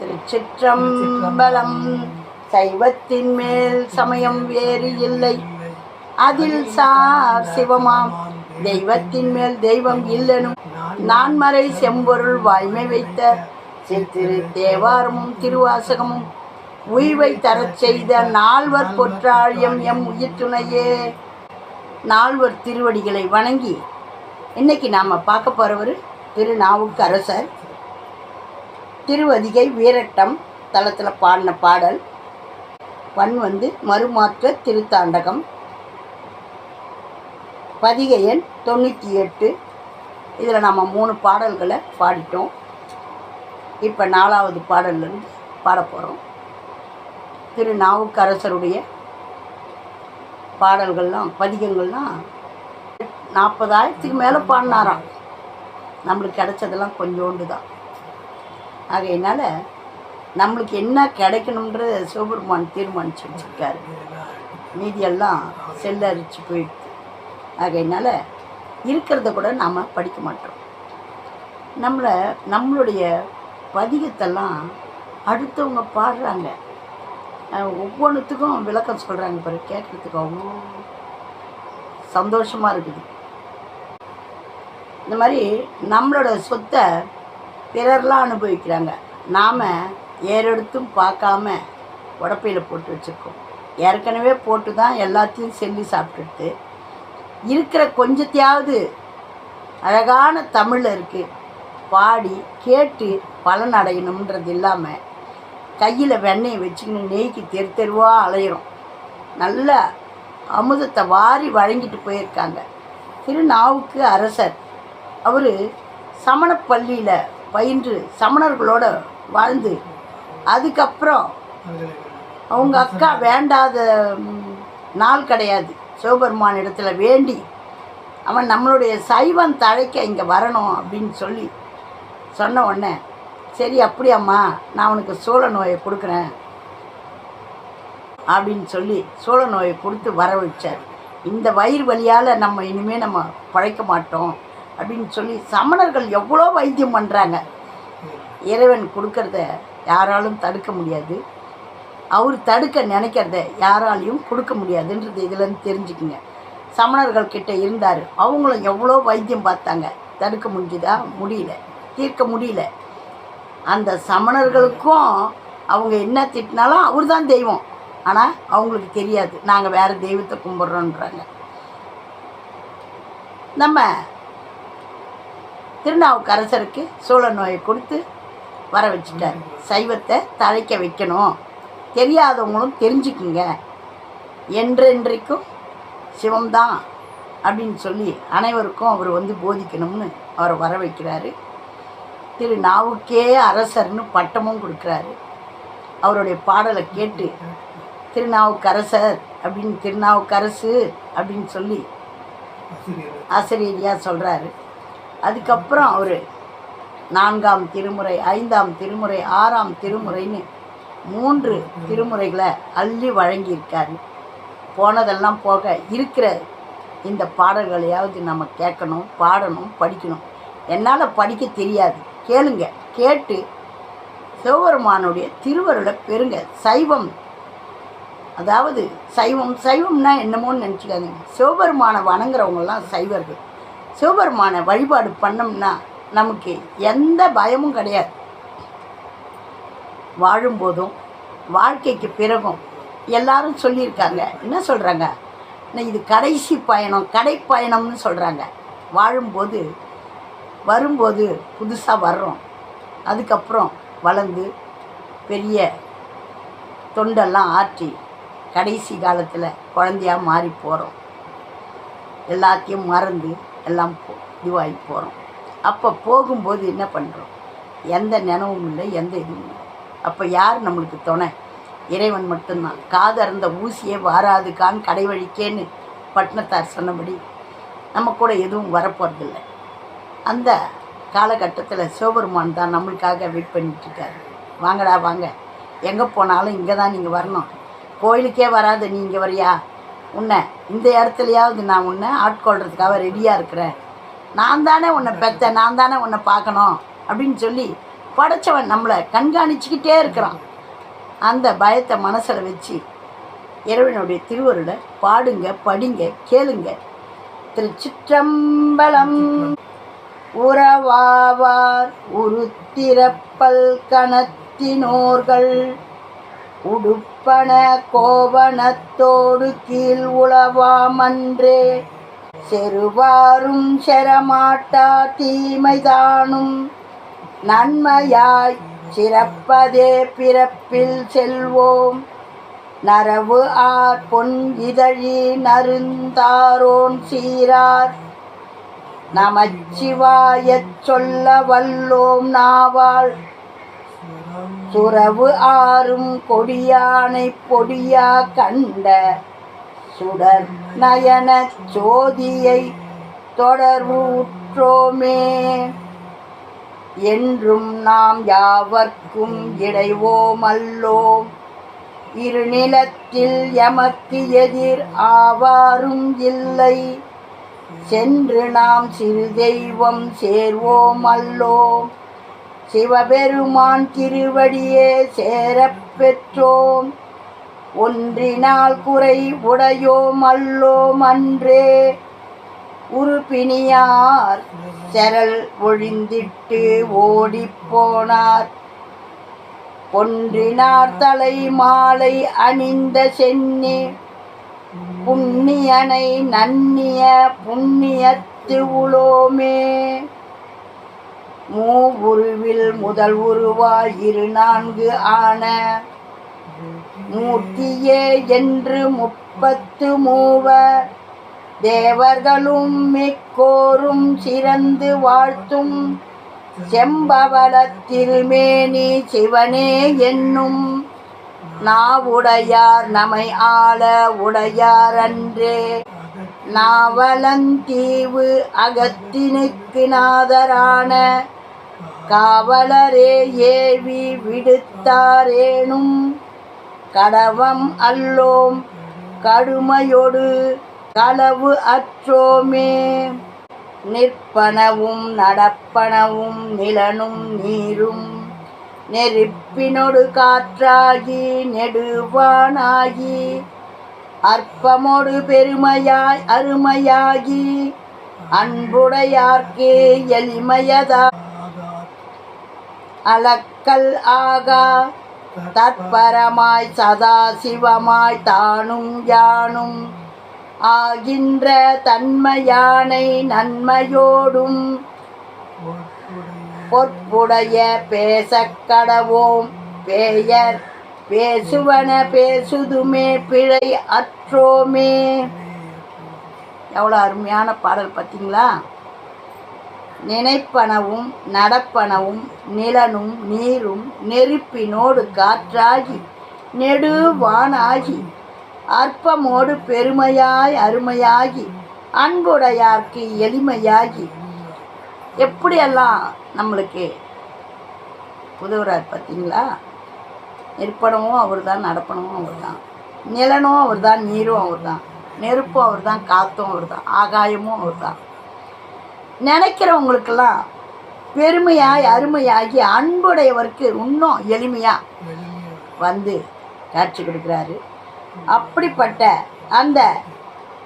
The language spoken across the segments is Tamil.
திருச்சிற்றம்பலம். சைவத்தின் மேல் சமயம் வேறு இல்லை. அதில் சார் சிவமாம். தெய்வத்தின் மேல் தெய்வம் இல்லனும். நான்மறை செம்பொருள் வாய்மை வைத்த சித்திரு தேவாரமும் திருவாசகமும். உய்வை தரச் செய்த நால்வர் பொற்றாழியம் எம் உயிர் துணையே நால்வர் திருவடிகளை வணங்கி இன்னைக்கு நாம் பார்க்க போகிறவர் திரு நாவுக்கரசர். திருவதிகை வீரட்டம் தளத்தில் பாடின பாடல் பண் வந்து மறுமாற்ற திருத்தாண்டகம். பதிகை எண் தொண்ணூற்றி எட்டு. இதில் நம்ம மூணு பாடல்களை பாடிட்டோம். இப்போ நாலாவது பாடல்லேருந்து பாட போகிறோம் திரு நாவுக்கரசருடைய பாடல்கள்லாம் பதிகங்கள்லாம் நாற்பதாயிரத்துக்கு மேலே பாடினாராம். நம்மளுக்கு கிடைச்சதெல்லாம் கொஞ்சோண்டு தான். ஆகையினால நம்மளுக்கு என்ன கிடைக்கணுன்ற சிவபெருமான் தீர்மானிச்சு வச்சுருக்காரு. மீதியெல்லாம் செல்லரிச்சு போயிடுது. ஆகையினால இருக்கிறத கூட நாம் படிக்க மாட்டோம். நம்மளை நம்மளுடைய பதிகத்தெல்லாம் அடுத்தவங்க பாடுறாங்க. ஒவ்வொன்றுத்துக்கும் விளக்கம் சொல்கிறாங்க பாரு கேட்குறதுக்கு அவ்வளோ சந்தோஷமாக இருக்குது. இந்த மாதிரி நம்மளோட சொத்தை பிறர்லாம் அனுபவிக்கிறாங்க. நாம் ஏறெடுத்தும் பார்க்காம உடப்பையில் போட்டு வச்சுருக்கோம். ஏற்கனவே போட்டு தான் எல்லாத்தையும் செல்லி சாப்பிட்டுட்டு இருக்கிற கொஞ்சத்தையாவது அழகான தமிழில் இருக்குது பாடி கேட்டு பலன் அடையணுன்றது இல்லாமல் கையில் வெண்ணெயை வச்சுக்கின்னு நெய்க்கு தெரு தெருவாக அலையிறோம். நல்ல அமுதத்தை வாரி வழங்கிட்டு போயிருக்காங்க. திருநாவுக்கு அரசர். அவர் சமணப்பள்ளியில் பயின்று சமணர்களோட வாழ்ந்து அதுக்கப்புறம் அவங்க அக்கா வேண்டாத நாள் கிடையாது. சிவபெருமான் இடத்துல வேண்டி அவன் நம்மளுடைய சைவம் தழைக்க இங்கே வரணும் அப்படின்னு சொல்லி சொன்ன உடனே சரி அப்படியாம்மா நான் உனக்கு சோழ நோயை கொடுக்குறேன் அப்படின்னு சொல்லி சோழ நோயை கொடுத்து வர வச்சார். இந்த வயிறு வலியால் நம்ம இனிமேல் நம்ம பழைக்க மாட்டோம். அப்படின்னு சொல்லி சமணர்கள் எவ்வளோ வைத்தியம் பண்ணுறாங்க இறைவன் கொடுக்கறத யாராலும் தடுக்க முடியாது. அவர் தடுக்க நினைக்கிறத யாராலையும் கொடுக்க முடியாதுன்றது இதுலேருந்து தெரிஞ்சுக்குங்க. சமணர்கள் கிட்ட இருந்தார். அவங்களும் எவ்வளோ வைத்தியம் பார்த்தாங்க. தடுக்க முடிஞ்சுதா? முடியல. தீர்க்க முடியல. அந்த சமணர்களுக்கும் அவங்க என்ன திட்டினாலும் அவர் தான் தெய்வம். ஆனால் அவங்களுக்கு தெரியாது. நாங்கள் வேறு தெய்வத்தை கும்பிட்றோன்றாங்க நம்ம திருநாவுக்கரசருக்கு சோழ நோயை கொடுத்து வர வச்சுட்டார் சைவத்தை தழைக்க வைக்கணும். தெரியாதவங்களும் தெரிஞ்சுக்குங்க. என்றென்றைக்கும் சிவம்தான் அப்படின்னு சொல்லி அனைவருக்கும் அவர் வந்து போதிக்கணும்னு அவரை வர வைக்கிறாரு திரு நாவுக்கே அரசர்னு பட்டமும் கொடுக்குறாரு. அவருடைய பாடலை கேட்டு திருநாவுக்கரசர் அப்படின்னு திருநாவுக்கரசு அப்படின்னு சொல்லி ஆசிரியரியாக சொல்கிறாரு அதுக்கப்புறம் அவர் நான்காம் திருமுறை ஐந்தாம் திருமுறை ஆறாம் திருமுறைன்னு மூன்று திருமுறைகளை அள்ளி வழங்கியிருக்காரு. போனதெல்லாம் போக இருக்கிற இந்த பாடல்களையாவது நம்ம கேட்கணும் பாடணும் படிக்கணும். என்னால் படிக்க தெரியாது. கேளுங்க. கேட்டு சிவபெருமானுடைய திருவருளை பெறுங்க. சைவம். அதாவது சைவம் சைவம்னா என்னமோன்னு நினச்சிக்காதீங்க. சிவபெருமானை வணங்குறவங்கெல்லாம் சைவர்கள். சிவபெருமானை வழிபாடு பண்ணோம்னா நமக்கு எந்த பயமும் கிடையாது. வாழும்போதும் வாழ்க்கைக்கு பிறகும் எல்லாரும் சொல்லியிருக்காங்க. என்ன சொல்கிறாங்க இது கடைசி பயணம் கடை பயணம்னு சொல்கிறாங்க வாழும்போது வரும்போது புதுசாக வர்றோம். அதுக்கப்புறம் வளர்ந்து பெரிய தொண்டெல்லாம் ஆற்றி கடைசி காலத்தில் குழந்தையா மாறி போகிறோம் எல்லாத்தையும் மறந்து எல்லாம் போ இதுவாகி போகிறோம் அப்போ போகும்போது என்ன பண்ணுறோம் எந்த நினைவும் இல்லை எந்த இதுவும் இல்லை. அப்போ யார் நம்மளுக்கு துணை? இறைவன் மட்டும்தான். காதறந்த ஊசியே வாராதுக்கான் கடை வழிக்கேன்னு பட்டினத்தார் சொன்னபடி நம்ம கூட எதுவும் வரப்போகிறதில்ல அந்த காலகட்டத்தில் சிவபெருமான் தான் நம்மளுக்காக வெயிட் பண்ணிகிட்ருக்காரு வாங்கடா வாங்க. எங்கே போனாலும் இங்கே தான் நீங்கள் வரணும். கோயிலுக்கே வராத நீ இங்கே வரியா? உன்னை இந்த இடத்துலையாவது நான் உன்னை ஆட்கொள்றதுக்காக ரெடியாக இருக்கிறேன் நான் தானே உன்னை பெத்த நான் தானே உன்னை பார்க்கணும் அப்படின்னு சொல்லி படைச்சவன் நம்மளை கண்காணிச்சுக்கிட்டே இருக்கிறான். அந்த பயத்தை மனசில் வச்சு இறைவனுடைய திருவருட பாடுங்க படிங்க கேளுங்க. திருச்சிற்றம்பலம் உறவாவார் உருத்திரப்பல் கணத்தினோர்கள். உடுப்பன கோவணத்தோடு கீழ் உளவாமன்றே. செருவாரும் செரமாட்டா தீமைதானும். நன்மையாய் சிறப்பதே பிறப்பில் செல்வோம். நரவு ஆர் பொன் இதழி நருந்தாரோன் சீரார். நமச்சிவாயச் சொல்ல வல்லோம் நாவாள் சுரவு ஆறும் கொடியானை பொடியா கண்ட சுடர் நயன ஜோதியை தொடர்பு உற்றோமே. என்றும் நாம் யாவர்க்கும் இடைவோமல்லோம் இருநிலத்தில் எமக்கு எதிர் ஆவாரும் இல்லை. சென்று நாம் சிறு தெய்வம் சேர்வோமல்லோம் சிவபெருமான் திருவடியே சேரப்பெற்றோம். ஒன்றினால் குறை உடையோம் அல்லோம் அன்றே. உருப்பினியார் செரல் ஒழிந்திட்டு ஓடிப்போனார். பொன்றினார் தலை மாலை அணிந்த சென்னி. புண்ணியனை நன்னிய புண்ணியத்து உளோமே. மூ உருவில் முதல் உருவாய் இரு நான்கு ஆன. மூர்த்தியே என்று முப்பத்து மூவர். தேவர்களும் மிக்கோரும் சிறந்து வாழ்த்தும். செம்பவள திருமேனி சிவனே என்னும். நாவுடையார் நமை ஆள உடையார் அன்றே நாவலந்தீவு அகத்தினுக்கு நாதரான. காவலரே ஏவி விடுத்தாரேனும். கடவம் அல்லோம் கடுமையொடு களவு அற்றோமே. நிற்பனவும் நடப்பனவும் நிலனும் நீரும். நெருப்பினொடு காற்றாகி நெடுவானாகி அற்பமோடு பெருமையாய் அருமையாகி அன்புடையார்க்கே எளிமையதா அலக்கல் ஆகா. தற்பரமாய் சதா சிவமாய் தானும் யானும். ஆகின்ற தன்மையானை நன்மையோடும் பொற்புடைய பேசக் கடவோம். பேயர் பேசுவன பேசுதுமே பிழை அற்றோமே. எவ்வளோ அருமையான பாடல் பார்த்தீங்களா? நினைப்பனவும் நடப்பனவும் நிலனும் நீரும் நெருப்பினோடு காற்றாகி நெடுவானாகி அற்பமோடு பெருமையாய் அருமையாகி அன்புடையார்க்கு எளிமையாகி. எப்படியெல்லாம் நம்மளுக்கு உதவுறார் பார்த்தீங்களா? நிற்பனவும் அவர் தான் நடப்பனவும் அவர் தான் நிலனும் அவர் தான் நீரும் அவர் தான் நெருப்பும் அவர் தான் காற்றும் அவர் தான் ஆகாயமும் அவர் தான் நினைக்கிறவங்களுக்கெல்லாம் பெருமையாய் அருமையாகி அன்புடையவருக்கு இன்னும் எளிமையாக வந்து காட்சி கொடுக்குறாரு. அப்படிப்பட்ட அந்த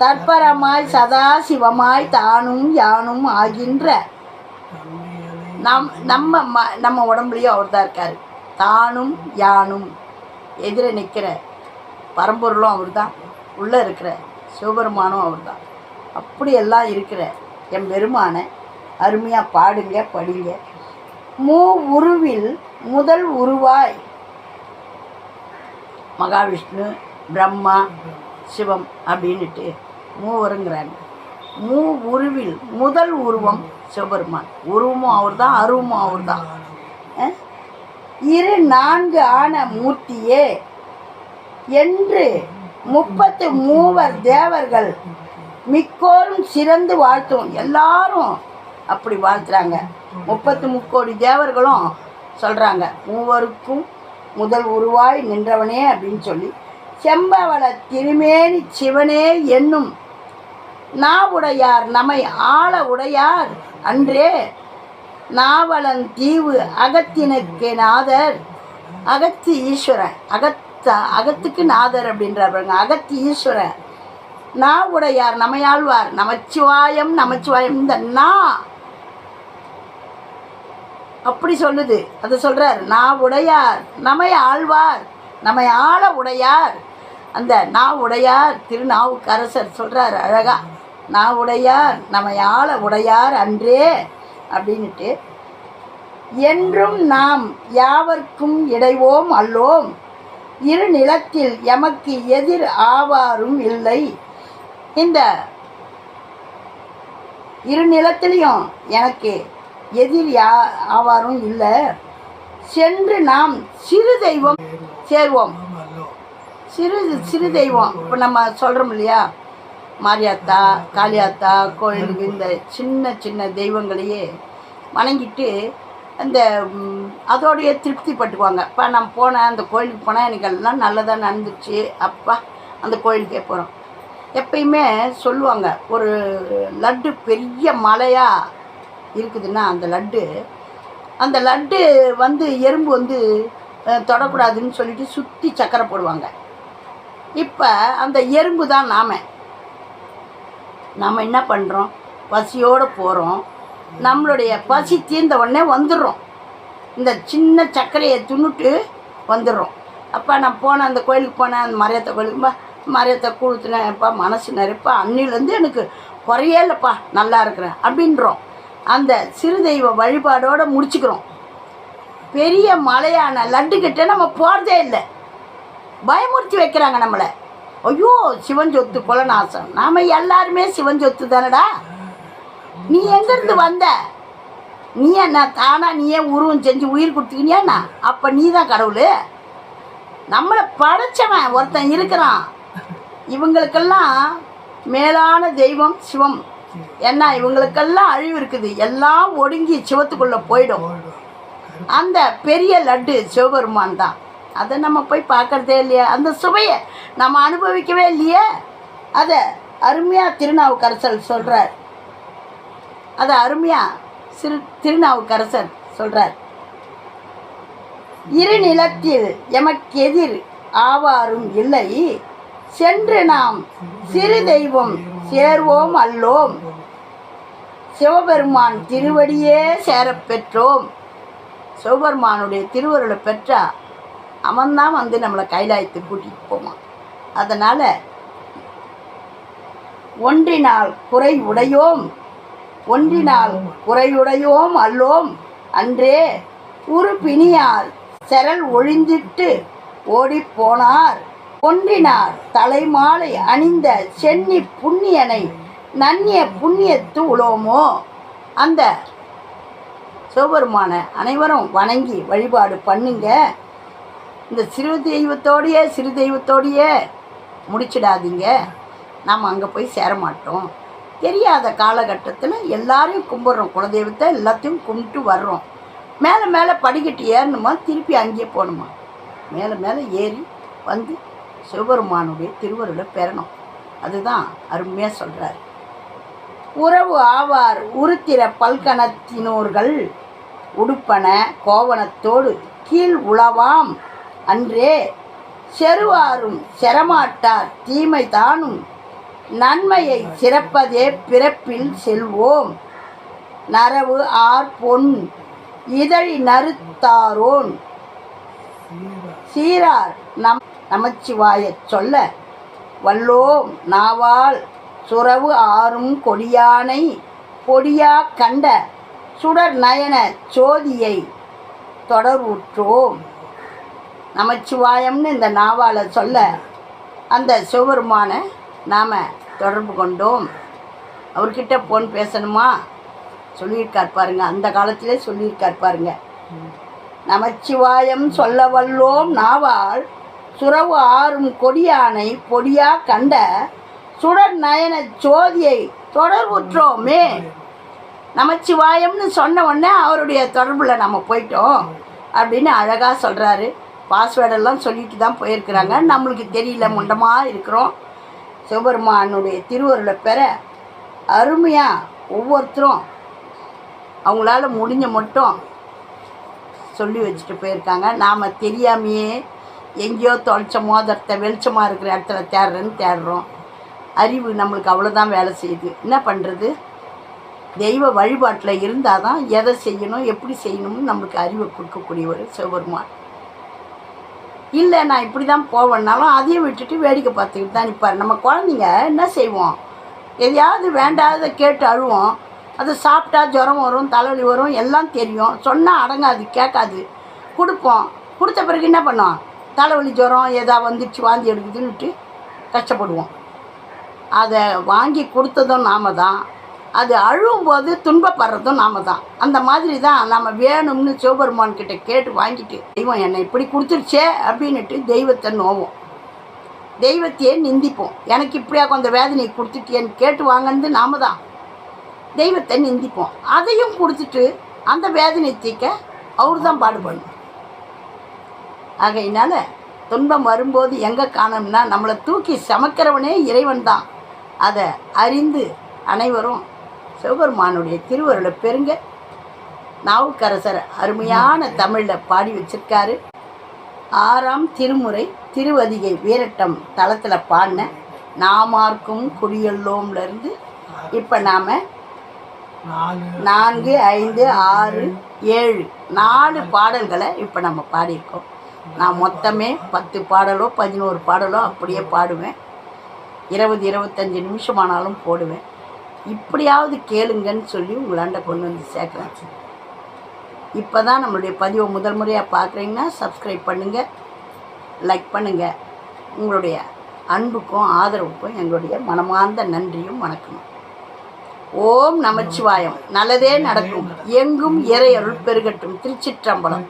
தற்பரமாய் சதாசிவமாய் தானும் யானும் ஆகின்ற நம் நம்ம ம நம்ம உடம்புலையும் அவர் தான் இருக்கார். தானும் யானும் எதிர நிற்கிற பரம்பொருளும் அவர் தான் உள்ளே இருக்கிற சிவபெருமானும் அவர் தான் அப்படியெல்லாம் இருக்கிற என் பெருமானை அருமையாக பாடுங்க படிங்க. மூ உருவில் முதல் உருவாய். மகாவிஷ்ணு பிரம்மா சிவம் அப்படின்னுட்டு மூவருங்கிறாங்க. மூ உருவில் முதல் உருவம் சிவபெருமான். உருவமும் அவர் தான் அருவமும் அவர் தான் இரு நான்கு ஆன மூர்த்தியே என்று முப்பத்து மூவர் தேவர்கள் மிக்கோரும் சிறந்து வாழ்த்தும் எல்லாரும் அப்படி வாழ்த்துறாங்க. முப்பத்து முக்கோடி தேவர்களும் சொல்கிறாங்க மூவருக்கும் முதல் உருவாய் நின்றவனே அப்படின்னு சொல்லி. செம்பவள திருமேனி சிவனே என்னும் நாவுடையார் நம்மை ஆள உடையார் அன்றே. நாவலன் தீவு அகத்தினுக்கு நாதர். அகத்தி ஈஸ்வரன். அகத்த அகத்துக்கு நாதர் அப்படின்றார் பாருங்க. அகத்தி ஈஸ்வரன். நா உடையார் நமையாழ்வார் நமச்சிவாயம் நமச்சிவாயம். இந்த நா. அப்படி சொல்லுது. அதை சொல்கிறார் நா உடையார் நமை ஆழ்வார் நம்மை ஆள உடையார். அந்த நா உடையார் திருநாவுக்கரசர் சொல்கிறார் அழகா. நா உடையார் நம்மை ஆள உடையார் அன்றே. அப்படின்ட்டு என்றும் நாம் யாவர்க்கும் இடைவோம் அல்லோம். இரு நிலத்தில் எமக்கு எதிர் ஆவாரும் இல்லை. இந்த இரு நிலத்திலையும் எனக்கு எதிர் யா ஆவாரும் இல்லை. சென்று நாம் சிறு தெய்வம் சேர்வோம். சிறு சிறு தெய்வம். இப்போ நம்ம சொல்கிறோம் இல்லையா? மாரியாத்தா காளியாத்தா கோயிலுக்கு இந்த சின்ன சின்ன தெய்வங்களையே வணங்கிட்டு அந்த அதோடைய திருப்தி பட்டுக்குவாங்க இப்போ நம்ம போனேன் அந்த கோயிலுக்கு போனால் எனக்கு எல்லாம் நல்லதாக நடந்துச்சு. அப்பா அந்த கோயிலுக்கே போகிறோம் எப்பயுமே சொல்லுவாங்க ஒரு லட்டு பெரிய மலையாக இருக்குதுன்னா அந்த லட்டு அந்த லட்டு வந்து எறும்பு வந்து தொடக்கூடாதுன்னு சொல்லிட்டு சுற்றி சக்கரை போடுவாங்க. இப்போ அந்த எறும்பு தான் நாம். நாம் என்ன பண்ணுறோம் பசியோடு போகிறோம் நம்மளுடைய பசி தீர்ந்த உடனே வந்துடுறோம். இந்த சின்ன சர்க்கரையை துண்ணுட்டு வந்துடுறோம். அப்போ நான் போனேன் அந்த கோயிலுக்கு போனேன் அந்த மரியாதை கோயிலுக்கு மரியத்தை கொடுத்துனேன்ப்பா மனசு நிறைப்பா அன்னிலேருந்து எனக்கு குறையே இல்லைப்பா நல்லா இருக்கிறேன் அப்படின்றோம். அந்த சிறு தெய்வ வழிபாடோடு முடிச்சுக்கிறோம். பெரிய மலையான லட்டுக்கிட்ட நம்ம போகிறதே இல்லை. பயமுறுத்தி வைக்கிறாங்க நம்மளை. ஐயோ சிவன் சொத்து குலநாசம். நாம் எல்லாருமே சிவன் சொத்து தானடா? நீ எங்கேருந்து வந்த? நீ என்ன தானா? நீயே உருவம் செஞ்சு உயிர் கொடுத்துக்கினியாண்ணா அப்போ நீ தான் கடவுள். நம்மளை படைச்சவன் ஒருத்தன் இருக்கிறான். இவங்களுக்கெல்லாம் மேலான தெய்வம் சிவம். ஏன்னா இவங்களுக்கெல்லாம் அழிவு இருக்குது. எல்லாம் ஒடுங்கி சிவத்துக்குள்ளே போயிடும். அந்த பெரிய லட்டு சிவபெருமான் தான். அதை நம்ம போய் பார்க்கறதே இல்லையா? அந்த சுவையை நம்ம அனுபவிக்கவே இல்லையே? அதை அருமையாக திருநாவுக்கரசர் சொல்கிறார் அதை அருமையாக சிறு திருநாவுக்கரசர் சொல்கிறார் இரு நிலத்தில் எமக்கெதிர் ஆவாரும் இல்லை. சென்று நாம் சிறு தெய்வம் சேர்வோம் அல்லோம். சிவபெருமான் திருவடியே சேரப் பெற்றோம். சிவபெருமானுடைய திருவருளை பெற்றா அவன்தான் வந்து நம்மளை கைலாயத்துக்கு கூட்டிகிட்டு போவான். அதனால் ஒன்றினால் குறை உடையோம் ஒன்றினால் குறையுடையோம் அல்லோம். அன்றே உறுப்பினியால் செரல் ஒழிந்திட்டு ஓடிப்போனார் ஒன்றினார். தலைமாலை அணிந்த சென்னி புண்ணியனை நன்னிய புண்ணியத்து உலோமோ அந்த சிவபெருமான அனைவரும் வணங்கி வழிபாடு பண்ணுங்க. இந்த சிறு தெய்வத்தோடையே சிறு தெய்வத்தோடையே முடிச்சிடாதீங்க. நாம் அங்கே போய் சேர மாட்டோம். தெரியாத காலகட்டத்தில் எல்லாரையும் கும்பிட்றோம். குலதெய்வத்தை எல்லாத்தையும் கும்பிட்டு வர்றோம். மேலே மேலே படிக்கட்டு ஏறணுமா திருப்பி அங்கேயே போகணுமா? மேலே மேலே ஏறி வந்து சிவபெருமானுடைய திருவருளை பெறணும். அதுதான் அருமையாக சொல்கிறார் உறவு ஆவார் உருத்திர பல்கணத்தினோர்கள் உடுப்பன கோவணத்தோடு கீழ் உளவாம் அன்றே செருவாரும் செரமாட்டார் தீமை தானும் நன்மையை சிறப்பதே பிறப்பில் செல்வோம். நரவு ஆர் பொன் இதழி நறுத்தாரோன் சீரார் நம் நமச்சிவாயச் சொல்ல வல்லோம் நாவால் சுரவு ஆறும் கொடியானை பொடியா கண்ட சுடர் நயன சோதியை தொடர்வுற்றோம் நமச்சிவாயம்னு இந்த நாவால் சொல்ல அந்த சிவபெருமானை நாம் தொடர்பு கொண்டோம். அவர்கிட்ட ஃபோன் பேசணுமா? சொல்லியிருக்கார் பாருங்க. அந்த காலத்திலே சொல்லியிருக்கார் பாருங்க. நமச்சிவாயம் சொல்ல வல்லோம் நாவால் சுரவு ஆறும் கொடியானை பொடியா கண்ட சுடர் நயன சோதியை தொடர்புற்றோமே. நமச்சிவாயம்னு சொன்ன உடனே அவருடைய தொடர்பில் நம்ம போயிட்டோம் அப்படின்னு அழகாக சொல்கிறாரு பாஸ்வேர்டெல்லாம் சொல்லிட்டு தான் போயிருக்கிறாங்க. நம்மளுக்கு தெரியல முண்டமாக இருக்கிறோம். சிவபெருமானுடைய திருவருளை பெற அருமையாக ஒவ்வொருத்தரும் அவங்களால முடிஞ்ச மட்டும் சொல்லி வச்சுட்டு போயிருக்காங்க. நாம் தெரியாமையே எங்கேயோ தொலைச்ச மோதிரத்தை வெளிச்சமாக இருக்கிற இடத்துல தேடுறேன்னு தேடுறோம். அறிவு நம்மளுக்கு அவ்வளோதான் வேலை செய்யுது. என்ன பண்ணுறது தெய்வ வழிபாட்டில் இருந்தால் தான் எதை செய்யணும் எப்படி செய்யணும்னு நம்மளுக்கு அறிவை கொடுக்கக்கூடிய ஒரு சிவபெருமான். இல்லை நான் இப்படி தான் போவேன்னாலும் அதையும் விட்டுட்டு வேடிக்கை பார்த்துக்கிட்டு தான் நிற்பார் நம்ம குழந்தைங்க என்ன செய்வோம்? எதையாவது வேண்டாத கேட்டு அழுவோம். அது சாப்பிட்டா ஜுரம் வரும் தலைவலி வரும் எல்லாம் தெரியும். சொன்னால் அடங்காது கேட்காது. கொடுப்போம். கொடுத்த பிறகு என்ன பண்ணோம் தலைவலி ஜுரம் எதா வந்துடுச்சு வாந்தி எடுக்குதுன்னுட்டு கஷ்டப்படுவோம். அதை வாங்கி கொடுத்ததும் நாம தான். அது அழும்போது துன்பப்படுறதும் நாம தான். அந்த மாதிரி தான் நம்ம வேணும்னு சிவபெருமான் கிட்ட கேட்டு வாங்கிட்டு தெய்வம் என்னை இப்படி கொடுத்துருச்சே அப்படின்னுட்டு தெய்வத்தை நோவோம். தெய்வத்தையே நிந்திப்போம். எனக்கு இப்படியா கொஞ்சம் வேதனையை கொடுத்துட்டியேன்னு கேட்டு வாங்கினது நாம தான். தெய்வத்தை நிந்திப்போம். அதையும் கொடுத்துட்டு அந்த வேதனை தீக்க அவர் தான் பாடுபடணும். ஆகையினால துன்பம் வரும்போது எங்கே காணோம்னா நம்மளை தூக்கி சமக்கிறவனே இறைவன் தான். அதை அறிந்து அனைவரும் சிவபெருமானுடைய திருவருளை பெருங்க நாவுக்கரசர் அருமையான தமிழில் பாடி வச்சிருக்காரு. ஆறாம் திருமுறை திருவதிகை வீரட்டம் தளத்தில் பாடின நாமார்க்கும் குடியல்லோம்லேருந்து இப்போ நாம் நான்கு ஐந்து ஆறு ஏழு. நாலு பாடல்களை இப்போ நம்ம பாடியிருக்கோம். நான் மொத்தமே பத்து பாடலோ பதினோரு பாடலோ அப்படியே பாடுவேன். இருபது இருபத்தஞ்சி நிமிஷமானாலும் போடுவேன். இப்படியாவது கேளுங்கன்னு சொல்லி உங்களாண்ட கொண்டு வந்து சேர்க்குறேன். இப்போ தான் நம்மளுடைய பதிவை முதல் முறையாக பார்க்குறீங்கன்னா சப்ஸ்கிரைப் பண்ணுங்கள் லைக் பண்ணுங்கள் உங்களுடைய அன்புக்கும் ஆதரவுக்கும் எங்களுடைய மனமார்ந்த நன்றியும் வணக்கமும். ஓம் நமச்சிவாயம். நல்லதே நடக்கும். எங்கும் இறையருள் பெருகட்டும். திருச்சிற்றம்பலம்.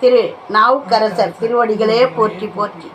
திரு நாவுக்கரசர் திருவடிகளே போற்றி போற்றி.